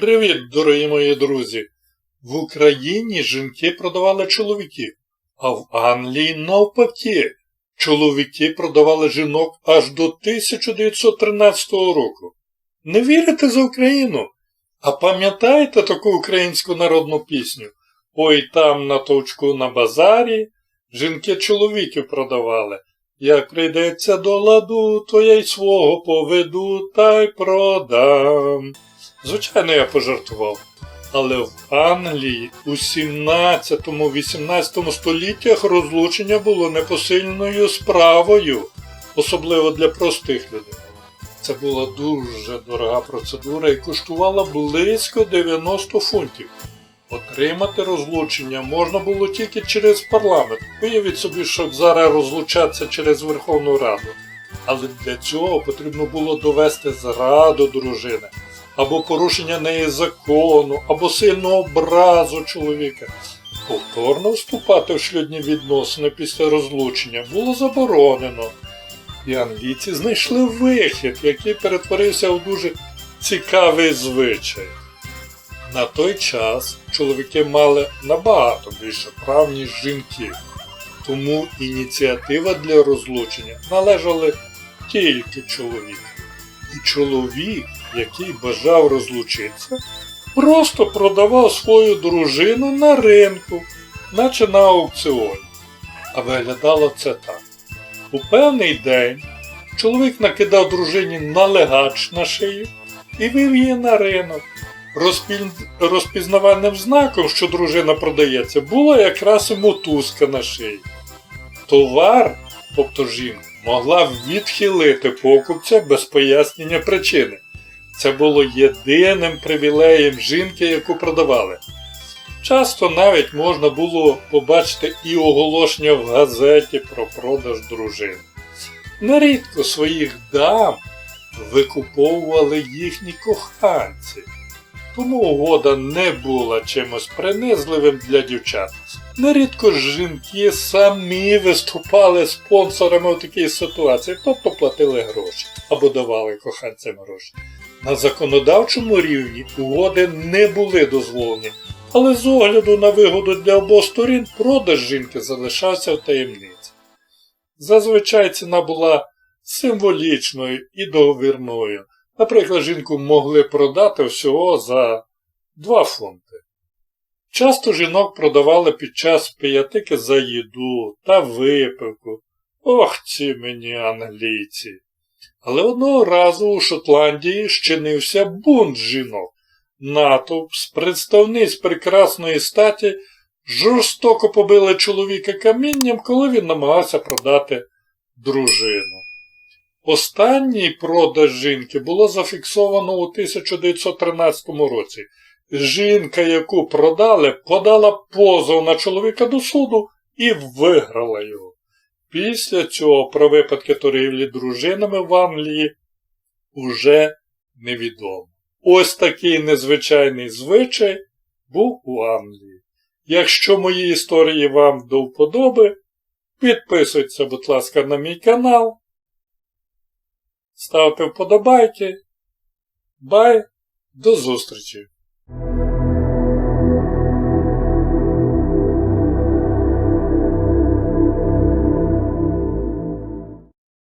Привіт, дорогі мої друзі! В Україні жінки продавали чоловіків, а в Англії навпаки. Чоловіки продавали жінок аж до 1913 року. Не вірите за Україну? А пам'ятаєте таку українську народну пісню? Ой там на точку на базарі жінки чоловіків продавали. Як прийдеться до ладу, то я й свого поведу та й продам. Звичайно, я пожартував. Але в Англії у 17-18 століттях розлучення було непосильною справою, особливо для простих людей. Це була дуже дорога процедура і коштувала близько 90 фунтів. Отримати розлучення можна було тільки через парламент. Уявіть собі, щоб зараз розлучатися через Верховну Раду. Але для цього потрібно було довести зраду дружини, або порушення неї закону, або сильну образу чоловіка. Повторно вступати в шлюбні відносини після розлучення було заборонено. І англійці знайшли вихід, який перетворився у дуже цікавий звичай. На той час чоловіки мали набагато більше прав, ніж жінки, тому ініціатива для розлучення належала тільки чоловіку. Чоловік, який бажав розлучитися, просто продавав свою дружину на ринку, наче на аукціоні. А виглядало це так. У певний день чоловік накидав дружині налегач на шию і вив її на ринок. Розпіль... Розпізнавальним знаком, що дружина продається, була якраз і мотузка на шиї. Товар, тобто жінка, могла відхилити покупця без пояснення причини. Це було єдиним привілеєм жінки, яку продавали. Часто навіть можна було побачити і оголошення в газеті про продаж дружин. Нерідко своїх дам викуповували їхні коханці, тому угода не була чимось принизливим для дівчат. Нерідко жінки самі виступали спонсорами у такій ситуації, тобто платили гроші або давали коханцям гроші. На законодавчому рівні угоди не були дозволені, але з огляду на вигоду для обох сторін продаж жінки залишався в таємниці. Зазвичай ціна була символічною і договірною. Наприклад, жінку могли продати всього за 2 фунти. Часто жінок продавали під час пиятики за їду та випивку. Ох ці мені англійці. Але одного разу у Шотландії щинився бунт жінок. Натовп з представниць прекрасної статі жорстоко побили чоловіка камінням, коли він намагався продати дружину. Останній продаж жінки було зафіксовано у 1913 році. Жінка, яку продали, подала позов на чоловіка до суду і виграла його. Після цього про випадки торгівлі дружинами в Англії уже невідомо. Ось такий незвичайний звичай був у Англії. Якщо мої історії вам до вподоби, підписуйтесь, будь ласка, на мій канал. Ставте вподобайки. Бай! До зустрічі!